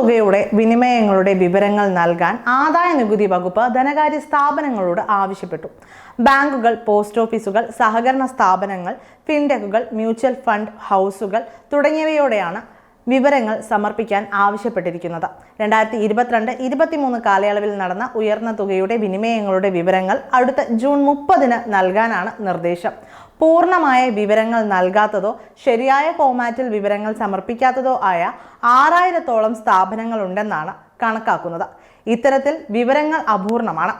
തുകയുടെ വിനിമയങ്ങളുടെ വിവരങ്ങൾ നൽകാൻ ആദായ നികുതി വകുപ്പ് ധനകാര്യ സ്ഥാപനങ്ങളോട് ആവശ്യപ്പെട്ടു. ബാങ്കുകൾ പോസ്റ്റ് ഓഫീസുകൾ സഹകരണ സ്ഥാപനങ്ങൾ ഫിൻടെക്കുകൾ മ്യൂച്വൽ ഫണ്ട് ഹൗസുകൾ തുടങ്ങിയവയോടെയാണ് വിവരങ്ങൾ സമർപ്പിക്കാൻ ആവശ്യപ്പെട്ടിരിക്കുന്നത്. രണ്ടായിരത്തി ഇരുപത്തിരണ്ട് ഇരുപത്തിമൂന്ന് കാലയളവിൽ നടന്ന ഉയർന്ന തുകയുടെ വിനിമയങ്ങളുടെ വിവരങ്ങൾ അടുത്ത ജൂൺ മുപ്പതിന് നൽകാനാണ് നിർദ്ദേശം. പൂർണമായ വിവരങ്ങൾ നൽകാത്തതോ ശരിയായ ഫോമാറ്റിൽ വിവരങ്ങൾ സമർപ്പിക്കാത്തതോ ആയ ആറായിരത്തോളം സ്ഥാപനങ്ങളുണ്ടെന്നാണ് കണക്കാക്കുന്നത്. ഇത്തരത്തിൽ വിവരങ്ങൾ അപൂർണമാണ്.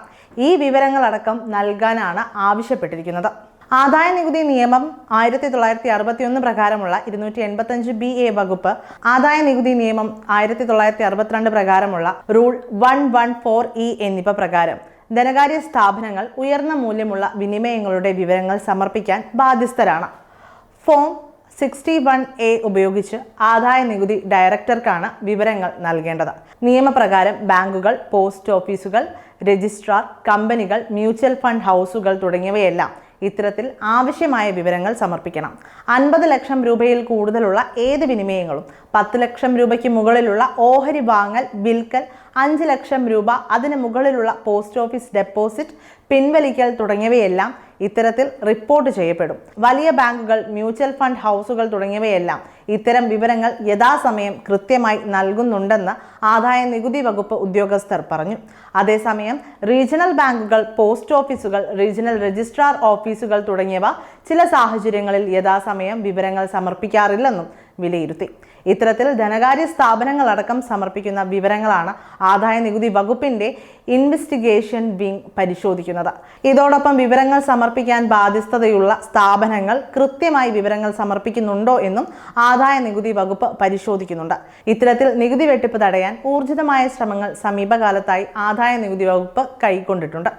ഈ വിവരങ്ങളടക്കം നൽകാനാണ് ആവശ്യപ്പെട്ടിരിക്കുന്നത്. ആദായ നികുതി നിയമം ആയിരത്തി തൊള്ളായിരത്തി അറുപത്തിയൊന്ന് പ്രകാരമുള്ള ഇരുന്നൂറ്റി എൺപത്തഞ്ച് ബി എ വകുപ്പ് ആദായ നികുതി നിയമം ആയിരത്തി തൊള്ളായിരത്തി അറുപത്തിരണ്ട് പ്രകാരമുള്ള rule one one four E എന്നിവ പ്രകാരം ധനകാര്യ സ്ഥാപനങ്ങൾ ഉയർന്ന മൂല്യമുള്ള വിനിമയങ്ങളുടെ വിവരങ്ങൾ സമർപ്പിക്കാൻ ബാധ്യസ്ഥരാണ്. ഫോം സിക്സ്റ്റി വൺ എ ഉപയോഗിച്ച് ആദായ നികുതി ഡയറക്ടർക്കാണ് വിവരങ്ങൾ നൽകേണ്ടത്. നിയമപ്രകാരം ബാങ്കുകൾ പോസ്റ്റ് ഓഫീസുകൾ രജിസ്ട്രാർ കമ്പനികൾ മ്യൂച്വൽ ഫണ്ട് ഹൗസുകൾ തുടങ്ങിയവയെല്ലാം ഇത്തരത്തിൽ ആവശ്യമായ വിവരങ്ങൾ സമർപ്പിക്കണം. അൻപത് ലക്ഷം രൂപയിൽ കൂടുതലുള്ള ഏത് വിനിമയങ്ങളും പത്ത് ലക്ഷം രൂപയ്ക്ക് മുകളിലുള്ള ഓഹരി വാങ്ങൽ വിൽക്കൽ അഞ്ച് ലക്ഷം രൂപ അതിന് മുകളിലുള്ള പോസ്റ്റ് ഓഫീസ് ഡെപ്പോസിറ്റ് പിൻവലിക്കൽ തുടങ്ങിയവയെല്ലാം ഇത്തരത്തിൽ റിപ്പോർട്ട് ചെയ്യപ്പെടും. വലിയ ബാങ്കുകൾ മ്യൂച്വൽ ഫണ്ട് ഹൗസുകൾ തുടങ്ങിയവയെല്ലാം ഇത്തരം വിവരങ്ങൾ യഥാസമയം കൃത്യമായി നൽകുന്നുണ്ടെന്ന് ആദായ നികുതി വകുപ്പ് ഉദ്യോഗസ്ഥർ പറഞ്ഞു. അതേസമയം റീജിയണൽ ബാങ്കുകൾ പോസ്റ്റ് ഓഫീസുകൾ റീജിയണൽ രജിസ്ട്രാർ ഓഫീസുകൾ തുടങ്ങിയവ ചില സാഹചര്യങ്ങളിൽ യഥാസമയം വിവരങ്ങൾ സമർപ്പിക്കാറില്ലെന്നും വിലയിരുത്തി. ഇത്തരത്തിൽ ധനകാര്യ സ്ഥാപനങ്ങളടക്കം സമർപ്പിക്കുന്ന വിവരങ്ങളാണ് ആദായ നികുതി വകുപ്പിന്റെ ഇൻവെസ്റ്റിഗേഷൻ വിങ് പരിശോധിക്കുന്നത്. ഇതോടൊപ്പം വിവരങ്ങൾ സമർപ്പിക്കാൻ ബാധ്യസ്ഥതയുള്ള സ്ഥാപനങ്ങൾ കൃത്യമായി വിവരങ്ങൾ സമർപ്പിക്കുന്നുണ്ടോ എന്നും ആദായ നികുതി വകുപ്പ് പരിശോധിക്കുന്നുണ്ട്. ഇത്തരത്തിൽ നികുതി വെട്ടിപ്പ് തടയാൻ ഊർജിതമായ ശ്രമങ്ങൾ സമീപകാലത്തായി ആദായ നികുതി വകുപ്പ് കൈക്കൊണ്ടിട്ടുണ്ട്.